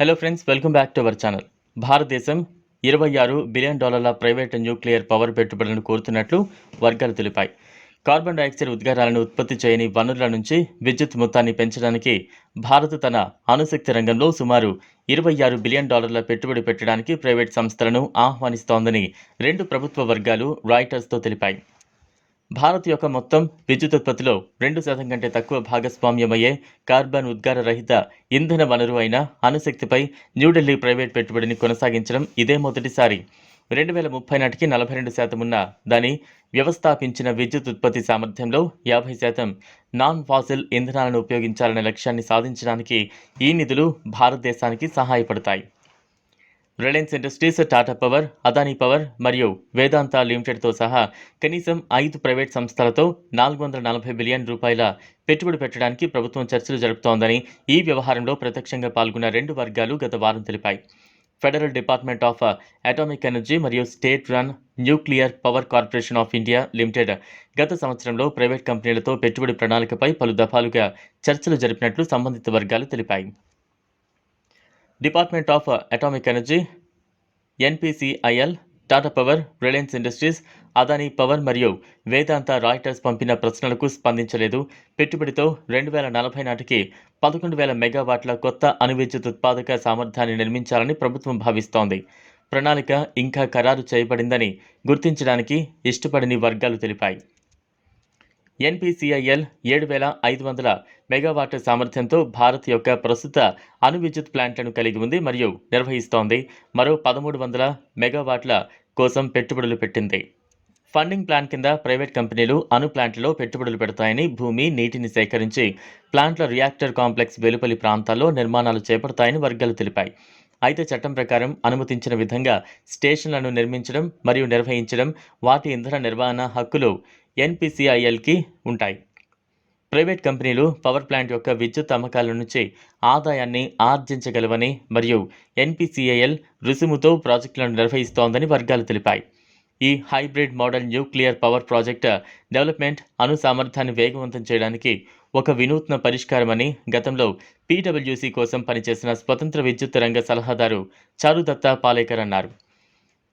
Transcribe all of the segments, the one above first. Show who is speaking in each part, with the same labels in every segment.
Speaker 1: Hello friends welcome back to our channel భారతదేశం ఇరవై ఆరు బిలియన్ డాలర్ల ప్రైవేట్ న్యూక్లియర్ పవర్ పెట్టుబడులను కోరుతున్నట్లు వర్గాలు తెలిపాయి. కార్బన్ డైఆక్సైడ్ ఉద్గారాలను ఉత్పత్తి చేయని వనరుల నుంచి విద్యుత్ మొత్తాన్ని పెంచడానికి భారత్ తన అణుశక్తి రంగంలో సుమారు ఇరవై ఆరు బిలియన్ డాలర్ల పెట్టుబడి పెట్టడానికి ప్రైవేట్ సంస్థలను ఆహ్వానిస్తోందని రెండు ప్రభుత్వ వర్గాలు రాయిటర్స్తో తెలిపాయి. భారత్ యొక్క మొత్తం విద్యుత్ ఉత్పత్తిలో రెండు శాతం కంటే తక్కువ భాగస్వామ్యమయ్యే కార్బన్ ఉద్గార రహిత ఇంధన వనరు అయిన అణుశక్తిపై న్యూఢిల్లీ ప్రైవేట్ పెట్టుబడిని కొనసాగించడం ఇదే మొదటిసారి. రెండు వేల ముప్పై నాటికి నలభై రెండు శాతం ఉన్న దాని వ్యవస్థాపించిన విద్యుత్ ఉత్పత్తి సామర్థ్యంలో యాభై శాతం నాన్ ఫాసిల్ ఇంధనాలను ఉపయోగించాలనే లక్ష్యాన్ని సాధించడానికి ఈ నిధులు భారతదేశానికి సహాయపడతాయి. Reliance Industries Tata power Adani power మరియు వేదాంత లిమిటెడ్తో సహా కనీసం ఐదు ప్రైవేట్ సంస్థలతో నాలుగు వందల నలభై బిలియన్ రూపాయల పెట్టుబడి పెట్టడానికి ప్రభుత్వం చర్చలు జరుపుతోందని ఈ వ్యవహారంలో ప్రత్యక్షంగా పాల్గొన్న రెండు వర్గాలు గత వారం తెలిపాయి. Federal department of atomic energy మరియు state run nuclear power corporation of India limited గత సంవత్సరంలో ప్రైవేట్ కంపెనీలతో పెట్టుబడి ప్రణాళికపై పలు దఫాలుగా చర్చలు జరిపినట్లు సంబంధిత వర్గాలు తెలిపాయి. Department of atomic energy NPCIL Tata power Reliance Industries Adani power మరియు వేదాంత రాయిటర్స్ పంపిన ప్రశ్నలకు స్పందించలేదు. పెట్టుబడితో రెండు వేల నలభై నాటికి పదకొండు వేల మెగావాట్ల కొత్త అణువిద్యుత్ ఉత్పాదక సామర్థ్యాన్ని నిర్మించాలని ప్రభుత్వం భావిస్తోంది. ప్రణాళిక ఇంకా ఖరారు చేయబడిందని గుర్తించడానికి ఇష్టపడని వర్గాలు తెలిపాయి. ఎన్పిసిఐఎల్ ఏడు వేల ఐదు వందల మెగావాట్ సామర్థ్యంతో భారత్ యొక్క ప్రస్తుత అణు విద్యుత్ ప్లాంట్లను కలిగి ఉంది మరియు నిర్వహిస్తోంది. మరో పదమూడు వందల మెగావాట్ల కోసం పెట్టుబడులు పెట్టింది. ఫండింగ్ ప్లాన్ కింద ప్రైవేట్ కంపెనీలు అణు ప్లాంట్లలో పెట్టుబడులు పెడతాయని భూమి నీటిని సేకరించి ప్లాంట్ల రియాక్టర్ కాంప్లెక్స్ వెలుపలి ప్రాంతాల్లో నిర్మాణాలు చేపడతాయని వర్గాలు తెలిపాయి. అయితే చట్టం ప్రకారం అనుమతించిన విధంగా స్టేషన్లను నిర్మించడం మరియు నిర్వహించడం వాటి ఇంధన నిర్వహణ హక్కులు ఎన్పిసిఐఎల్కి ఉంటాయి. ప్రైవేట్ కంపెనీలు పవర్ ప్లాంట్ యొక్క విద్యుత్ అమ్మకాల నుంచి ఆదాయాన్ని ఆర్జించగలవని మరియు ఎన్పిసిఐఎల్ రుసుముతో ప్రాజెక్టులను నిర్వహిస్తోందని వర్గాలు తెలిపాయి. ఈ hybrid model nuclear power project development అణు సామర్థ్యాన్ని వేగవంతం చేయడానికి ఒక వినూత్న పరిష్కారమని గతంలో పీడబ్ల్యూసీ కోసం పనిచేసిన స్వతంత్ర విద్యుత్ రంగ సలహాదారు చారుదత్త పాలేకర్ అన్నారు.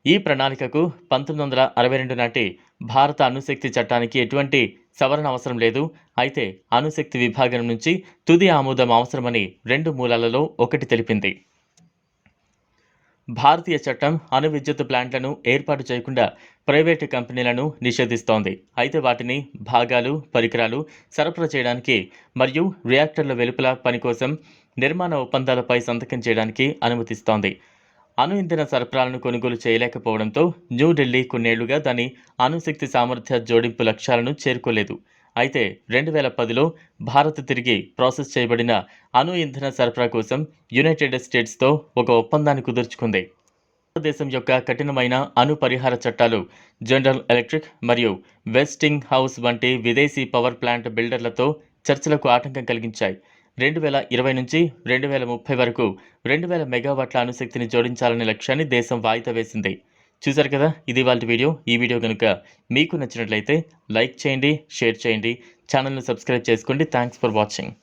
Speaker 1: ఈ ప్రణాళికకు పంతొమ్మిది వందల అరవై రెండు నాటి భారత అణుశక్తి చట్టానికి ఎటువంటి సవరణ అవసరం లేదు. అయితే అణుశక్తి విభాగం నుంచి తుది ఆమోదం అవసరమని రెండు మూలాలలో ఒకటి తెలిపింది. భారతీయ చట్టం అణు విద్యుత్ ప్లాంట్లను ఏర్పాటు చేయకుండా ప్రైవేటు కంపెనీలను నిషేధిస్తోంది. అయితే వాటిని భాగాలు పరికరాలు సరఫరా చేయడానికి మరియు రియాక్టర్ల వెలుపల పని కోసం నిర్మాణ ఒప్పందాలపై సంతకం చేయడానికి అనుమతిస్తోంది. అణు ఇంధన సరఫరాలను కొనుగోలు చేయలేకపోవడంతో న్యూఢిల్లీ కొన్నేళ్ళుగా దాని అణుశక్తి సామర్థ్య జోడింపు లక్ష్యాలను చేరుకోలేదు. అయితే రెండు వేల పదిలో భారత్ తిరిగి ప్రాసెస్ చేయబడిన అణు ఇంధన సరఫరా కోసం యునైటెడ్ స్టేట్స్తో ఒక ఒప్పందాన్ని కుదుర్చుకుంది. భారతదేశం యొక్క కఠినమైన అణు పరిహార చట్టాలు జనరల్ ఎలక్ట్రిక్ మరియు వెస్టింగ్ హౌస్ వంటి విదేశీ పవర్ ప్లాంట్ బిల్డర్లతో చర్చలకు ఆటంకం కలిగించాయి. రెండు వేల ఇరవై నుంచి రెండు వేల ముప్పై వరకు రెండు వేల మెగావాట్ల అణుశక్తిని జోడించాలనే లక్ష్యాన్ని దేశం వాయిదా వేసింది. చూశారు కదా? ఇది వాళ్ళ వీడియో. ఈ వీడియో కనుక మీకు నచ్చినట్లయితే లైక్ చేయండి షేర్ చేయండి ఛానల్ను సబ్స్క్రైబ్ చేసుకోండి. Thanks for watching